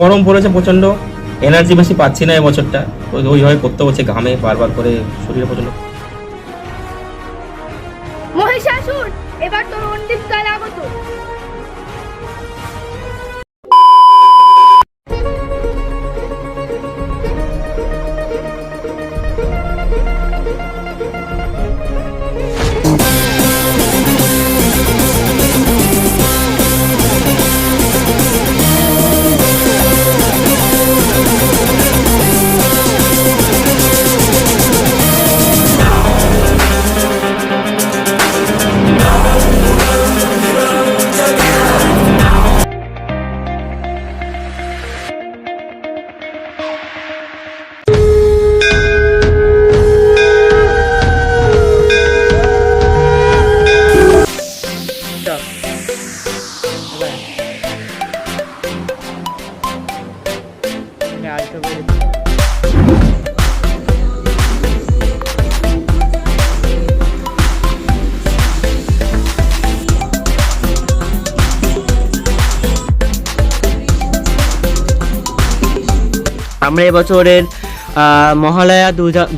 গরম পড়েছে প্রচণ্ড এনার্জি বেশি পাচ্ছি না এবছরটা ওইভাবে করতে হচ্ছে, ঘামে বারবার করে শরীরে প্রচণ্ড। মহিষাসুর, এবার তোর কাল আগত। আমরা এবছরের মহালয়া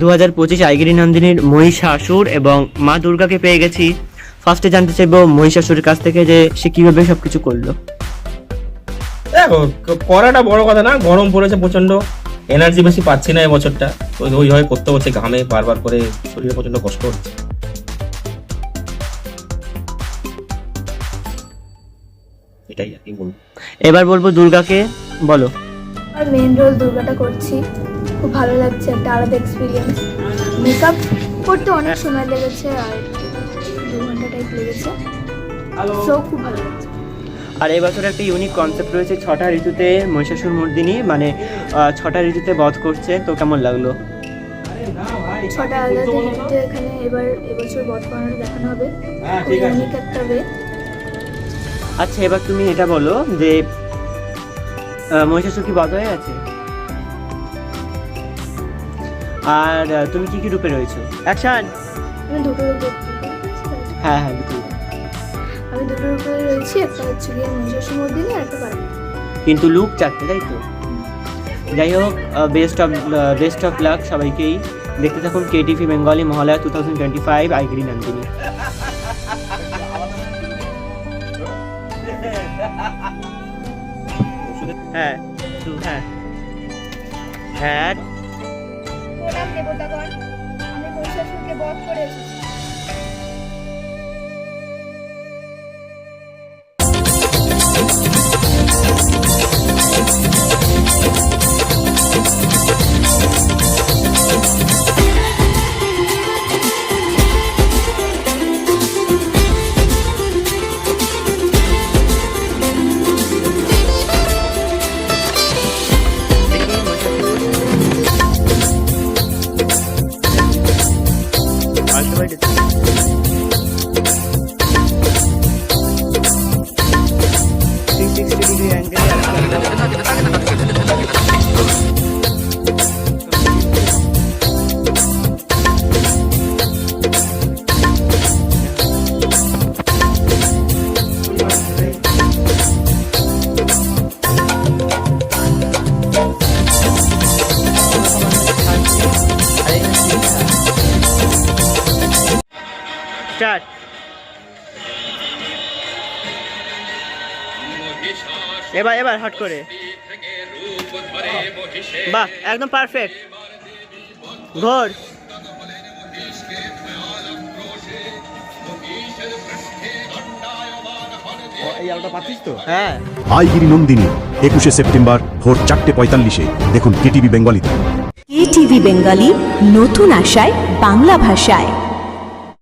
দু হাজার পঁচিশ আইগিরি নন্দিনীর মহিষাসুর এবং মা দুর্গাকে পেয়ে গেছি। ফার্স্টে জানতে চাইব মহিষাসুরের কাছ থেকে যে সে কীভাবে সবকিছু করল। দেখো করাটা বড় কথা না গরম পড়েছে প্রচণ্ড এনার্জি বেশি পাচ্ছি না এবছরটা। ওইভাবে করতে হচ্ছে ঘামে বারবার করে শরীরে প্রচণ্ড কষ্ট হচ্ছে। এটাই আর কি বলব। এবার বলব দুর্গাকে বলো। আর মেন রোল দুর্গাটা করছি। খুব ভালো লাগছে একটা আলাদা এক্সপিরিয়েন্স মেকআপ করতে অনেক সময় লেগেছে আর দু ঘণ্টা টাইপ লেগেছে। সো খুব ভালো লাগছে। আর এবছর একটা ইউনিক কনসেপ্ট রয়েছে ছটা ঋতুতে মহিষাসুর মর্দিনী মানে ছটা ঋতুতে বধ করছে। তো কেমন লাগল? ছটা আলাদা ঋতুতে এখানে এবার এবছর বর্তমানে দেখানো হবে। ইউনিক একটা ওয়ে আচ্ছা এবার তুমি এটা বলো যে মহিষাসুর কি হয়ে গেছে আর তুমি কি কি রূপে রয়েছো? অ্যাকশন আমি দুটো রূপে হ্যাঁ হ্যাঁ দুটো আমি দুটো রূপে রয়েছি একটা হচ্ছে গিয়ে মহিষাসুর মর্দিনী আর একটা কিন্তু লুক চারটে তাই তো? যাই হোক best of best of luck সবাইকেই। দেখতে থাকুন KTV Bengali Mahalaya two thousand twenty five Aigiri Nandini হ্যাঁ টু হ্যাঁ। হ্যাঁ। প্রণাম দেবতাগণ আমি মহিষাসুরকে বধ করে এসেছি। স্টার্ট। এবার এবার হট করে। বাহ একদম পারফেক্ট ঘোর। হ্যাঁ। আইগিরি নন্দিনী একুশে সেপ্টেম্বর ভোর চারটে পঁয়তাল্লিশে। দেখুন কেটিভি বেঙ্গলিতে। টিভি বেঙ্গালি নতুন আশায় বাংলা ভাষায়।